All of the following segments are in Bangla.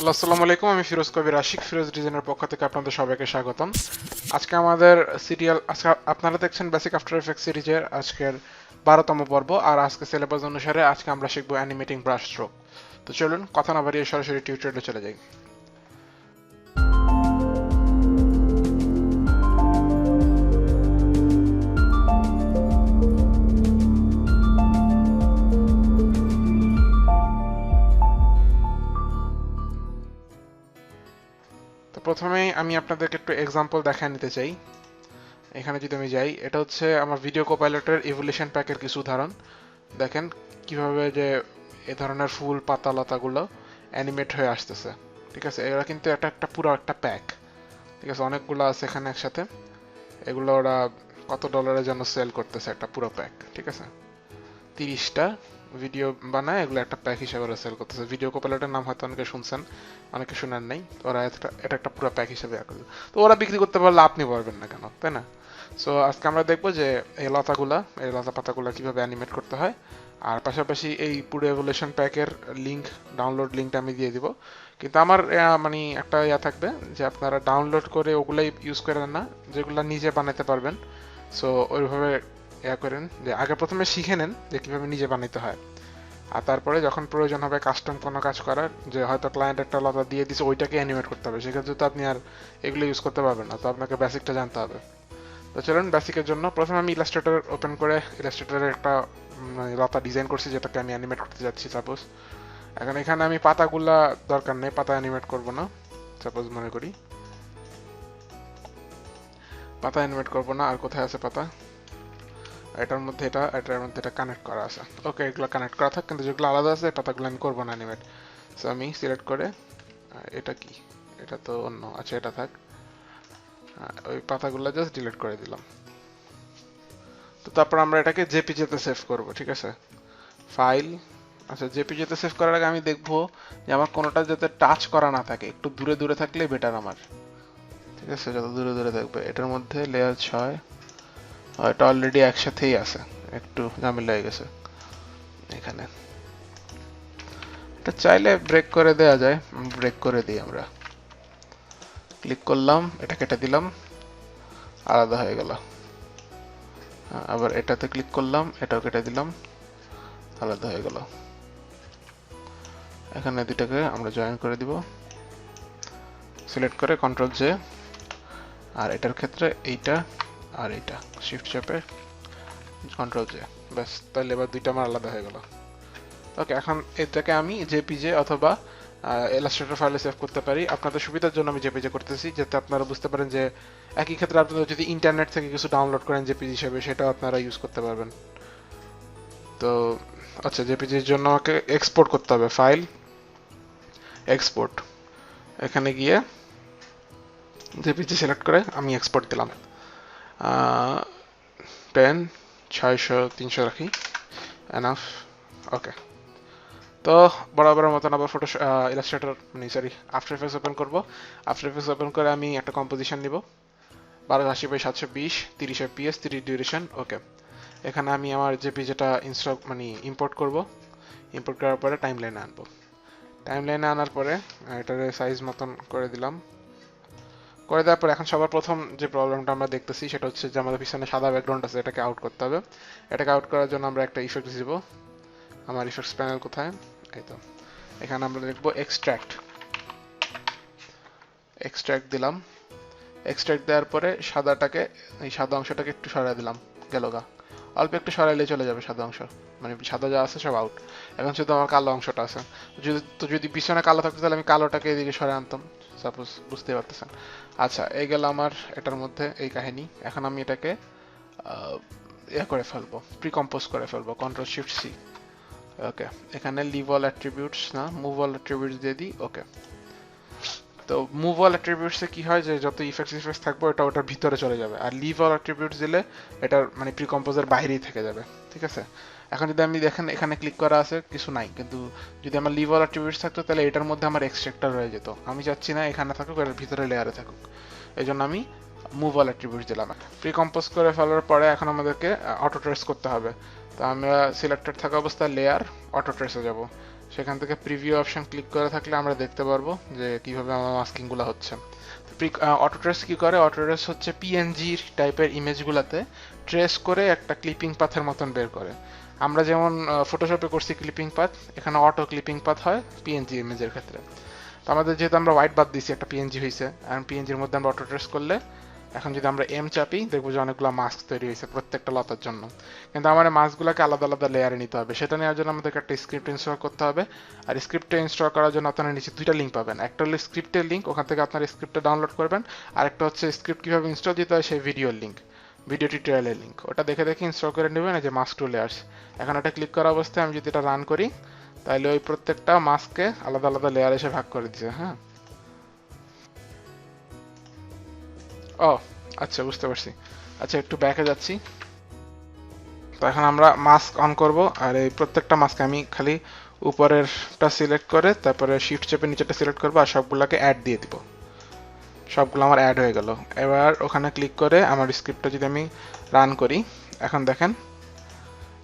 হ্যালো আসসালামু আলাইকুম, আমি ফিরোজ কবির আশিক, ফিরোজ ডিজাইনের পক্ষ থেকে আপনাদের সবাইকে স্বাগতম। আজকে আমাদের সিরিয়াল আজকে আপনারা দেখছেন বেসিক আফটার এফেক্ট সিরিজের আজকের বারোতম পর্ব, আর আজকে সিলেবাস অনুসারে আজকে আমরা শিখব অ্যানিমেটিং ব্রাশ স্ট্রোক তো চলুন, কথা না বাড়িয়ে সরাসরি টিউটোরিয়ালে চলে যাই। আমি আপনাদেরকে একটু এক্সাম্পল দেখায় নিতে চাই। এখানে যদি আমি যাই, এটা হচ্ছে আমার ভিডিও কোপাইলটের ইভলিউশন প্যাকের কিছু উদাহরণ। দেখেন কীভাবে যে এ ধরনের ফুল পাতা লতাগুলো অ্যানিমেট হয়ে আসতেছে। ঠিক আছে? এরা কিন্তু এটা একটা পুরো একটা প্যাক ঠিক আছে? অনেকগুলো আছে এখানে একসাথে। এগুলো ওরা কত ডলারের জন্য সেল করতেছে একটা পুরো প্যাক ঠিক আছে? তিরিশটা। ভিডিও বানায় এগুলো একটা প্যাক হিসাবে ওরা সেল করতেছে। ভিডিও কোপাইলটের নাম হয়তো অনেকে শুনছেন, অনেকে শোনার নেই। ওরা এটা একটা পুরো প্যাক হিসাবে ইয়া করে। তো ওরা বিক্রি করতে পারলে আপনি পারবেন না কেন, তাই না? সো আজকে আমরা দেখব যে এই লতাগুলা, এই লতা পাতাগুলা কীভাবে অ্যানিমেট করতে হয়। আর পাশাপাশি এই পুরো এভলিউশন প্যাকের লিঙ্ক ডাউনলোড লিঙ্কটা আমি দিয়ে দিব। কিন্তু আমার মানে একটা ইয়া থাকবে যে আপনারা ডাউনলোড করে ওগুলাই ইউজ করেন না, যেগুলো নিজে বানাতে পারবেন। সো ওইভাবে ইয়া করেন যে আগে প্রথমে শিখে নেন যে কীভাবে নিজে বানাইতে হয়। আর তারপরে যখন প্রয়োজন হবে কাস্টম কোনো কাজ করার, যে হয়তো ক্লায়েন্ট একটা লতা দিয়ে দিছে, ওইটাকে অ্যানিমেট করতে হবে। সেক্ষেত্রে তো আপনি আর এগুলো ইউজ করতে পারবেন না, তো আপনাকে বেসিকটা জানতে হবে। তো চলুন বেসিকের জন্য প্রথমে আমি ইলাস্ট্রেটর ওপেন করে ইলাস্ট্রেটরের একটা মানে লতা ডিজাইন করছি, যেটাকে আমি অ্যানিমেট করতে যাচ্ছি সাপোজ এখন এখানে আমি পাতাগুলা দরকার নেই, পাতা অ্যানিমেট করব না সাপোজ মনে করি। পাতা অ্যানিমেট করব না, আর কোথায় আছে পাতা? এটার মধ্যে এটা, এটার মধ্যে এটা কানেক্ট করা আছে। ওকে এগুলো কানেক্ট করা থাক, কিন্তু যেগুলো আলাদা আছে পাতাগুলো আমি করব না অ্যানিমেট সো আমি সিলেক্ট করে এটা কি? এটা তো অন্য আচ্ছা এটা থাক। ওই পাতাগুলো জাস্ট ডিলিট করে দিলাম। তো তারপর আমরা এটাকে জেপিজেতে সেভ করব, ঠিক আছে? ফাইল আচ্ছা জেপিজেতে সেভ করার আগে আমি দেখব যে আমার কোনোটা যাতে টাচ করা না থাকে, একটু দূরে দূরে থাকলে বেটার আমার। ঠিক আছে? যত দূরে দূরে থাকবে, এটার মধ্যে লেয়ার ছয় এটা অলরেডি একসাথেই আছে। একটু ঝামেলা হয়ে গেছে এখানে। এটা চাইলে ব্রেক করে দেওয়া যায়। ব্রেক করে দিই আমরা। ক্লিক করলাম এটা কেটে দিলাম আলাদা হয়ে গেল। হ্যাঁ, আবার এটাতে ক্লিক করলাম এটাও কেটে দিলাম আলাদা হয়ে গেল। এখানে দুটাকে আমরা জয়েন করে দিব। সিলেক্ট করে কন্ট্রোল জে আর এটার ক্ষেত্রে এইটা আর এটা শিফট চাপে কন্ট্রোল জে ব্যাস তাহলে এবার দুইটা আমার আলাদা হয়ে গেল। ওকে এখন এটাকে আমি জেপিজে অথবা ইলাস্ট্রেটর ফাইলে সেভ করতে পারি। আপনাদের সুবিধার জন্য আমি জেপিজে করতেছি, যাতে আপনারা বুঝতে পারেন যে একই ক্ষেত্রে আপনারা যদি ইন্টারনেট থেকে কিছু ডাউনলোড করেন জেপিজি হিসেবে, সেটাও আপনারা ইউজ করতে পারবেন। তো আচ্ছা জেপিজির জন্য আমাকে এক্সপোর্ট করতে হবে ফাইল এক্সপোর্ট এখানে গিয়ে জেপিজি সিলেক্ট করে আমি এক্সপোর্ট দিলাম। টেন ছয়শো, তিনশো রাখি। এনাফ ওকে তো বরাবরের মতন আবার ফটো ইলাস্ট্রেটর মানে সরি আফটার এফেক্টস ওপেন করব। আফটার এফেক্টস ওপেন করে আমি একটা কম্পোজিশন নিব। বারো আশি বাই সাতশো বিশ, তিরিশ এফপিএস তিরিশ ডিউরেশন ওকে এখানে আমি আমার জেপি যেটা ইনস্টল মানে ইম্পোর্ট করব। ইম্পোর্ট করার পরে টাইম লাইনে আনব। টাইম লাইনে আনার পরে, এটার সাইজ মতন করে দিলাম। করে দেওয়ার পর এখন সবার প্রথম যে প্রবলেমটা আমরা দেখতেছি, সেটা হচ্ছে যে আমাদের পিছনে সাদা ব্যাকগ্রাউন্ড আছে, এটাকে আউট করতে হবে। এটাকে আউট করার জন্য আমরা একটা ইফেক্ট দিব আমার ইফেক্টস প্যানেল কোথায়? এই তো। এখানে আমরা লিখব এক্সট্র্যাক্ট এক্সট্র্যাক্ট দিলাম। এক্সট্র্যাক্ট দেওয়ার পরে সাদাটাকে, এই সাদা অংশটাকে একটু সরাই দিলাম। গেল গা। অল্প একটু সরাইলে চলে যাবে সাদা অংশ। মানে সাদা যা আছে সব আউট এখন শুধু আমার কালো অংশটা আছে। যদি, তো যদি পিছনে কালো থাকতো তাহলে আমি কালোটাকে এদিকে সরে আনতাম। সাপোজ বুঝতে পারতেছেন। আচ্ছা এই গেল আমার এটার মধ্যে এই কাহিনী। এখন আমি এটাকে ইয়ে করে ফেলব প্রিকম্পোজ করে ফেলব কন্ট্রোল শিফট সি ওকে, এখানে লিভ অল অ্যাট্রিবিউটস না মুভ অল অ্যাট্রিবিউটস দিয়ে দিই, ওকে। তো মুভ অল অ্যাট্রিবিউটসে কি হয় যে, যত ইফেক্টস ইফেক্টস থাকবে, ওটা ওটার ভিতরে চলে যাবে। আর লিভ অল অ্যাট্রিবিউটস দিলে, এটার মানে প্রিকম্পোজের বাইরেই থেকে যাবে, ঠিক আছে? এখন যদি আমি দেখেন, এখানে ক্লিক করা আছে, কিছু নাই। কিন্তু যদি আমার লিভ অল অ্যাট্রিবিউটস থাকতো, তাহলে এটার মধ্যে আমার এক্সট্রাক্টর রয়ে যেত। আমি চাচ্ছি না এখানে থাকুক এর ভিতরে লেয়ারে থাকুক। এই জন্য আমি মুভ অল অ্যাট্রিবিউটস দিলাম প্রি কম্পোজ করে ফেলার পরে এখন আমাদেরকে অটো ট্রেস করতে হবে। তো আমরা সিলেক্টেড থাকা অবস্থায় লেয়ার অটো ট্রেসে যাব। সেখান থেকে প্রিভিউ অপশন ক্লিক করে থাকলে আমরা দেখতে পারব যে কীভাবে আমার মাস্কিংগুলো হচ্ছে। অটোট্রেস কি করে? অটো অটোট্রেস হচ্ছে পিএনজি টাইপের ইমেজগুলোতে ট্রেস করে একটা ক্লিপিং পাথের মতন বের করে। আমরা যেমন ফটোশপে করছি ক্লিপিং পাথ এখানে অটো ক্লিপিং পাথ হয় পিএনজি ইমেজের ক্ষেত্রে। তো আমাদের যেহেতু আমরা হোয়াইট বাদ দিছি একটা পিএনজি হয়েছে আর পিএনজির মধ্যে আমরা অটো ট্রেস করলে, এখন যদি আমরা এম চাপি, দেখব যে অনেকগুলো মাস্ক তৈরি হয়েছে প্রত্যেকটা লতার জন্য। কিন্তু আমার মাস্কগুলোকে আলাদা আলাদা লেয়ারে নিতে হবে। সেটা নেওয়ার জন্য আমাদেরকে একটা স্ক্রিপ্ট ইনস্টল করতে হবে। আর স্ক্রিপ্টে ইনস্টল করার জন্য আপনারা নিচে দুইটা লিঙ্ক পাবেন। একটা হলো স্ক্রিপ্টের লিঙ্ক ওখান থেকে আপনার স্ক্রিপ্টটা ডাউনলোড করবেন। আর একটা হচ্ছে স্ক্রিপ্ট কীভাবে ইনস্টল দিতে হয়, সেই ভিডিওর লিঙ্ক ভিডিও টিউটোরিয়ালের লিঙ্ক ওটা দেখে দেখে ইনস্টল করে নেবেন যে মাস্ক টু লেয়ার্স এখন এটা ক্লিক করা অবস্থায় আমি যদি এটা রান করি, তাহলে ওই প্রত্যেকটা মাস্ককে আলাদা আলাদা লেয়ার এসে ভাগ করে দিছে হ্যাঁ? ও আচ্ছা বুঝতে পারছি। আচ্ছা একটু ব্যাকে যাচ্ছি। তো এখন আমরা মাস্ক অন করব, আর এই প্রত্যেকটা মাস্ক আমি খালি উপরেরটা সিলেক্ট করে, তারপরে শিফট চেপে নিচেটা সিলেক্ট করব, আর সবগুলোকে অ্যাড দিয়ে দিব। সবগুলো আমার অ্যাড হয়ে গেল। এবার ওখানে ক্লিক করে আমার স্ক্রিপ্টটা যদি আমি রান করি, এখন দেখেন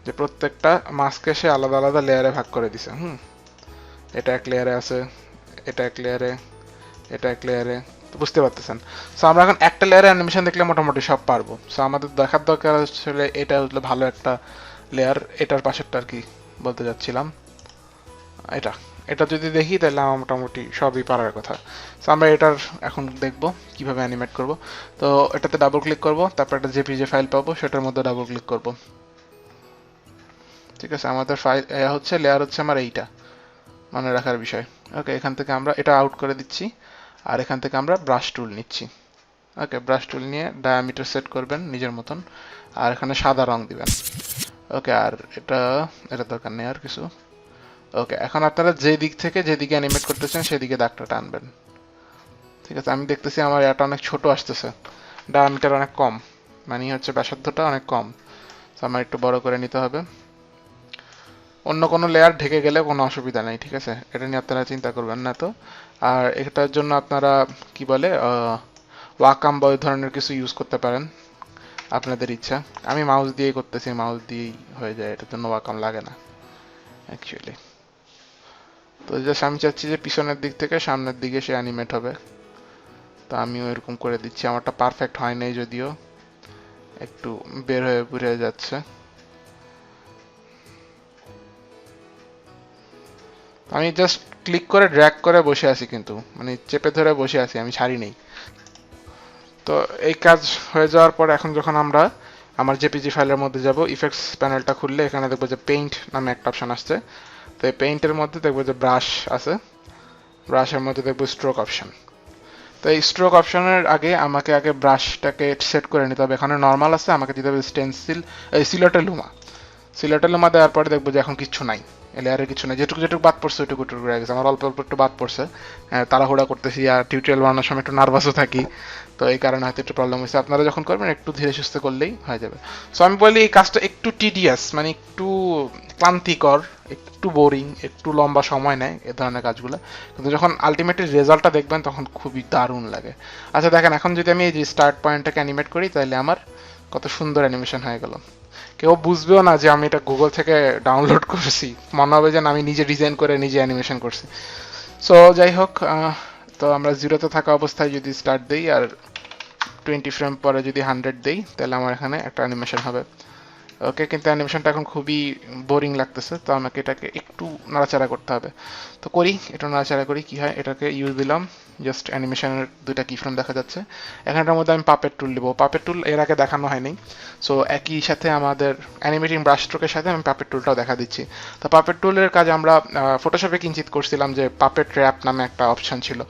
যে প্রত্যেকটা মাস্কে সে আলাদা আলাদা লেয়ারে ভাগ করে দিছে, হুম? এটা এক লেয়ারে আছে, এটা এক লেয়ারে এটা এক লেয়ারে বুঝতে পারতেছেন? সো আমরা এখন একটা লেয়ারে অ্যানিমেশন দেখলে মোটামুটি সব পারব। সো আমাদের দেখার দরকার আসলে এটা হলো ভালো একটা লেয়ার এটার পাশেরটা আর কি বলতে যাচ্ছিলাম। এটা। এটা যদি দেখি, তাহলে আমার মোটামুটি সবই পারার কথা। তো আমরা এটার এখন দেখব, কীভাবে অ্যানিমেট করব। তো, এটাতে ডাবল ক্লিক করব, তারপর একটা জেপিজে ফাইল পাবো, সেটার মধ্যে ডাবল ক্লিক করব। ঠিক আছে, আমাদের ফাইল হচ্ছে লেয়ার হচ্ছে আমার এইটা, মনে রাখার বিষয়। ওকে এখান থেকে আমরা এটা আউট করে দিচ্ছি, আর এখান থেকে আমরা ব্রাশ টুল নিচ্ছি। ওকে ব্রাশ টুল নিয়ে ডায়ামিটার সেট করবেন নিজের মতন, আর এখানে সাদা রং দিবেন। ওকে আর এটা এটা দরকার নেই আর কিছু। ওকে এখন আপনারা যে দিক থেকে যেদিকে অ্যানিমেট করতেছেন, সেদিকে দাগটা টানবেন। ঠিক আছে, আমি দেখতেছি আমার এটা অনেক ছোট আসতেছে। ডায়ামিটার অনেক কম। মানে হচ্ছে ব্যাসার্ধটা অনেক কম। তো আমার একটু বড় করে নিতে হবে। অন্য কোনো লেয়ার ঢেকে গেলে কোনো অসুবিধা নেই, ঠিক আছে? এটা নিয়ে আপনারা চিন্তা করবেন না তো। আর এটার জন্য আপনারা, কি বলে ওয়াকাম বা ওই ধরনের কিছু ইউজ করতে পারেন। আপনাদের ইচ্ছা। আমি মাউস দিয়েই করতেছি মাউস দিয়েই হয়ে যায়। এটার জন্য ওয়াকাম লাগে না অ্যাকচুয়ালি তো জাস্ট আমি চাচ্ছি যে পিছনের দিক থেকে সামনের দিকে সে অ্যানিমেট হবে। তো আমিও এরকম করে দিচ্ছি। আমারটা পারফেক্ট হয় নাই যদিও। একটু বের হয়ে ঘুরে যাচ্ছে। আমি জাস্ট ক্লিক করে ড্র্যাগ করে বসে আছি কিন্তু। মানে চেপে ধরে বসে আছি, আমি ছাড়ি নেই। তো এই কাজ হয়ে যাওয়ার পর এখন যখন আমরা আমার জেপিজি ফাইলের মধ্যে যাব ইফেক্টস প্যানেলটা খুললে এখানে দেখব যে পেইন্ট নামে একটা অপশান আসছে। তো এই পেইন্টের মধ্যে দেখব যে ব্রাশ আছে। ব্রাশের মধ্যে দেখব স্ট্রোক অপশান তো এই স্ট্রোক অপশানের আগে আমাকে আগে ব্রাশটাকে সেট করে নিতে হবে। এখানে নর্মাল আছে, আমাকে দিতে হবে স্টেন্সিল এই সিলেটে লুমা। সিলেটে লুমা দেওয়ার পরে দেখব যে এখন কিচ্ছু নাই। লেয়ারে কিছু নেই। যেটুকু যেটুকু বাদ পড়ছে, ওইটুকু টুকু গেছে। আমার অল্প অল্প একটু বাদ পড়ছে। তাড়াহুড়া করতেছি আর টিউটোরিয়াল বানানোর সময় একটু নার্ভাসও থাকি। তো এই কারণে হয়তো একটু প্রবলেম হয়েছে। আপনারা যখন করবেন, একটু ধীরে সুস্থ করলেই হয়ে যাবে। সো আমি বলি এই কাজটা একটু টিডিয়াস মানে একটু ক্লান্তিকর, একটু বোরিং একটু লম্বা সময় নেয় এ ধরনের কাজগুলো। কিন্তু যখন আলটিমেটলি রেজাল্টটা দেখবেন, তখন খুবই দারুণ লাগে। আচ্ছা দেখেন, এখন যদি আমি এই যে স্টার্ট পয়েন্টটাকে অ্যানিমেট করি, তাহলে আমার কত সুন্দর অ্যানিমেশন হয়ে গেল। কেউ বুঝবেও না যে আমি এটা গুগল থেকে ডাউনলোড করেছি। মনে হবে যেন আমি নিজে ডিজাইন করে নিজে অ্যানিমেশন করছি। সো যাই হোক তো আমরা জিরোতে থাকা অবস্থায় যদি স্টার্ট দিই আর টোয়েন্টি ফ্রেম পরে যদি হান্ড্রেড দিই, তাহলে আমার এখানে একটা অ্যানিমেশন হবে। ওকে, কিন্তু অ্যানিমেশনটা এখন খুবই বোরিং লাগতেছে, তো আমাকে এটাকে একটু নাড়াচাড়া করতে হবে। তো করি এটা নাড়াচাড়া করি, কি হয়, এটাকে ইউজ দিলাম জাস্ট অ্যানিমেশনের দুইটা কি ফ্রেম দেখা যাচ্ছে। এখানটার মধ্যে আমি পাপের টুল দিব পাপের টুল এর আগে দেখানো হয়নি। সো একই সাথে আমাদের অ্যানিমেটিং ব্রাশ স্ট্রোকের সাথে আমি পাপের টুলটাও দেখা দিচ্ছি। তো পাপের টুলের কাজ আমরা ফটোশপে কিঞ্চিত করছিলাম যে পাপের ট্র্যাপ নামে একটা অপশন ছিল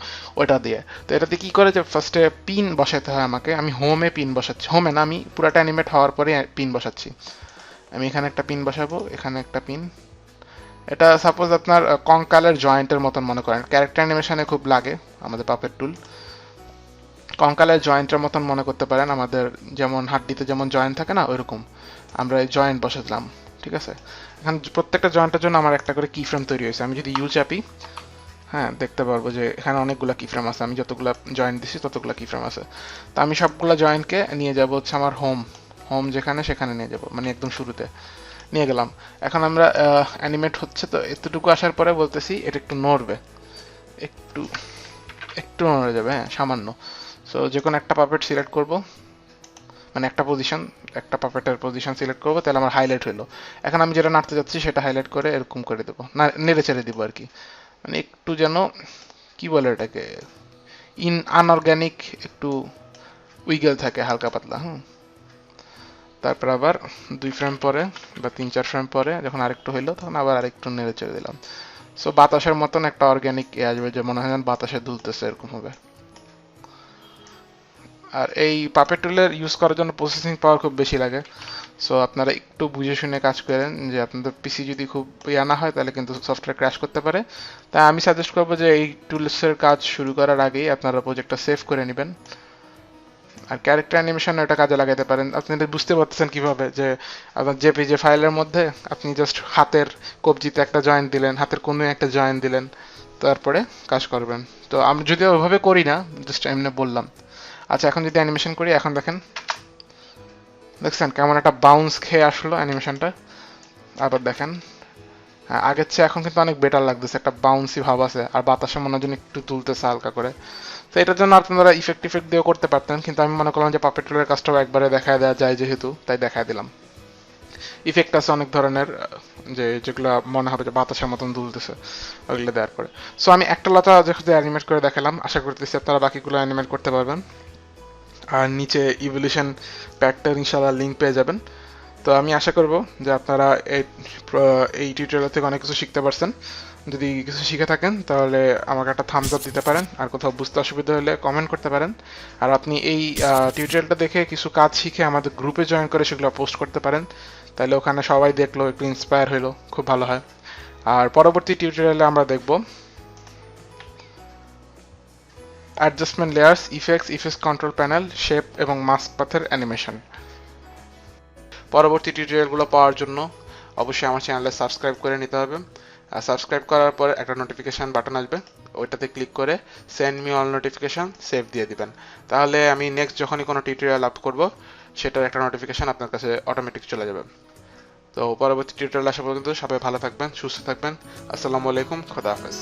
ওটা দিয়ে। তো এটাতে কি করে যে ফার্স্টে পিন বসাতে হয় আমাকে, আমি হোমে পিন বসাচ্ছি হোমে না, আমি পুরাটা অ্যানিমেট হওয়ার পরে পিন বসাচ্ছি। আমি এখানে একটা পিন বসাবো, এখানে একটা পিন এটা সাপোজ আপনার কঙ্কালের জয়েন্টের মতন মনে করেন। ক্যারেক্টার অ্যানিমেশনে খুব লাগে আমাদের পাপের টুল কঙ্কালের জয়েন্টের মতন মনে করতে পারেন, আমাদের যেমন হাড্ডিতে যেমন জয়েন্ট থাকে না, ওইরকম। আমরা এই জয়েন্ট বসালাম, ঠিক আছে? এখন প্রত্যেকটা জয়েন্টের জন্য আমার একটা করে কি ফ্রেম তৈরি হয়েছে। আমি যদি ইউ চাপি হ্যাঁ দেখতে পারব যে এখানে অনেকগুলো কি ফ্রেম আছে। আমি যতগুলো জয়েন্ট দিছি, ততগুলো কি ফ্রেম আছে। তো আমি সবগুলো জয়েন্টকে নিয়ে যাব হচ্ছে আমার হোম হোম যেখানে, সেখানে নিয়ে যাব মানে একদম শুরুতে। নিয়ে গেলাম। এখন আমরা অ্যানিমেট হচ্ছে তো, এতটুকু আসার পরে বলতেছি, এটা একটু নড়বে। একটু একটু নড়ে যাবে হ্যাঁ সামান্য। সো যে কোনো একটা পাপেট সিলেক্ট করব। মানে একটা পজিশন একটা পাপেটের পজিশন সিলেক্ট করব, তাহলে আমার হাইলাইট হলো এখন আমি যেটা নাড়তে যাচ্ছি, সেটা হাইলাইট করে এরকম করে দেবো। না, নেড়ে চেড়ে দেবো আর কি। মানে একটু যেন, কি বলে এটাকে ইন আনঅর্গ্যানিক একটু উইগেল থাকে, হালকা পাতলা, হুম। তারপর আবার দুই ফ্রেম পরে বা তিন, চার ফ্রেম পরে যখন আরেকটু হইল, তখন আবার আরেকটু নেড়ে চেড়ে দিলাম। সো বাতাসের মতন একটা অর্গ্যানিক এ আসবে যে মনে হয় বাতাসে দুলতেছে এরকম হবে আর এই পাপেট টুলের ইউজ করার জন্য প্রসেসিং পাওয়ার খুব বেশি লাগে। সো আপনারা একটু বুঝে শুনে কাজ করেন যে আপনাদের পিসি যদি খুব ইয়া না হয়, তাহলে কিন্তু সফটওয়্যার ক্র্যাশ করতে পারে। তাই আমি সাজেস্ট করব যে এই টুলসের কাজ শুরু করার আগেই আপনারা প্রজেক্টটা সেভ করে নেবেন। আর ক্যারেক্টার অ্যানিমেশন এটা কাজে লাগাতে পারেন। আপনি এটা বুঝতে পারতেছেন কীভাবে যে আপনার জেপিজে ফাইলের মধ্যে আপনি জাস্ট হাতের কবজিতে একটা জয়েন্ট দিলেন, হাতের কোনো একটা জয়েন্ট দিলেন, তারপরে কাজ করবেন। তো আমি যদিও ওইভাবে করি না জাস্ট এমনি বললাম। আচ্ছা এখন যদি অ্যানিমেশন করি, এখন দেখেন। দেখছেন কেমন একটা বাউন্স খেয়ে আসলো অ্যানিমেশনটা আবার দেখেন। আগের চেয়ে এখন কিন্তু অনেক বেটার লাগতেছে, একটা বাউন্সি ভাব আছে, আর বাতাসে মনে হয় একটু তুলতেছে হালকা করে। তো এটার জন্য আপনারা ইফেক্ট ইফেক্ট দিয়েও করতে পারতেন, কিন্তু আমি মনে করলাম যে পাপেট টুলের কাজটাও একবারে দেখায় দেওয়া যায় যেহেতু, তাই দেখায় দিলাম। ইফেক্ট আছে অনেক ধরনের, যে যেগুলো মনে হবে যে বাতাসের মতন দুলতেছে ওইগুলো দেওয়ার পরে। সো আমি একটা লতা যেহেতু অ্যানিমেট করে দেখালাম, আশা করতেছি আপনারা বাকিগুলো অ্যানিমেট করতে পারবেন। আর নিচে ইভলিউশন প্যাকটার ইনশাল্লাহ লিঙ্ক পেয়ে যাবেন। তো আমি আশা করব যে আপনারা এই টিউটোরিয়াল থেকে অনেক কিছু শিখতে পারছেন। যদি কিছু শিখে থাকেন, তাহলে আমাকে একটা থামস আপ দিতে পারেন। আর কোথাও বুঝতে অসুবিধা হলে কমেন্ট করতে পারেন। আর আপনি এই টিউটোরিয়ালটা দেখে কিছু কাজ শিখে আমাদের গ্রুপে জয়েন করে সেগুলো পোস্ট করতে পারেন। তাহলে ওখানে সবাই দেখল, একটু ইন্সপায়ার হলো খুব ভালো হয়। আর পরবর্তী টিউটোরিয়ালে আমরা দেখব adjustment layers effects effects control panel shape এবং মাস্ক পাথের অ্যানিমেশন পরবর্তী টিউটোরিয়ালগুলো পাওয়ার জন্য অবশ্যই আমার চ্যানেলে সাবস্ক্রাইব করে নিতে হবে। আর সাবস্ক্রাইব করার পর একটা নোটিফিকেশান বাটন আসবে। ওইটাতে ক্লিক করে send me all notification save দিয়ে দিবেন। তাহলে আমি নেক্সট যখনই কোনো টিউটোরিয়াল আপ করব, সেটার একটা নোটিফিকেশান আপনার কাছে অটোমেটিক চলে যাবে। তো পরবর্তী টিউটোরিয়াল আসা পর্যন্ত সবাই ভালো থাকবেন, সুস্থ থাকবেন। আসসালামু আলাইকুম, খোদা হাফেজ।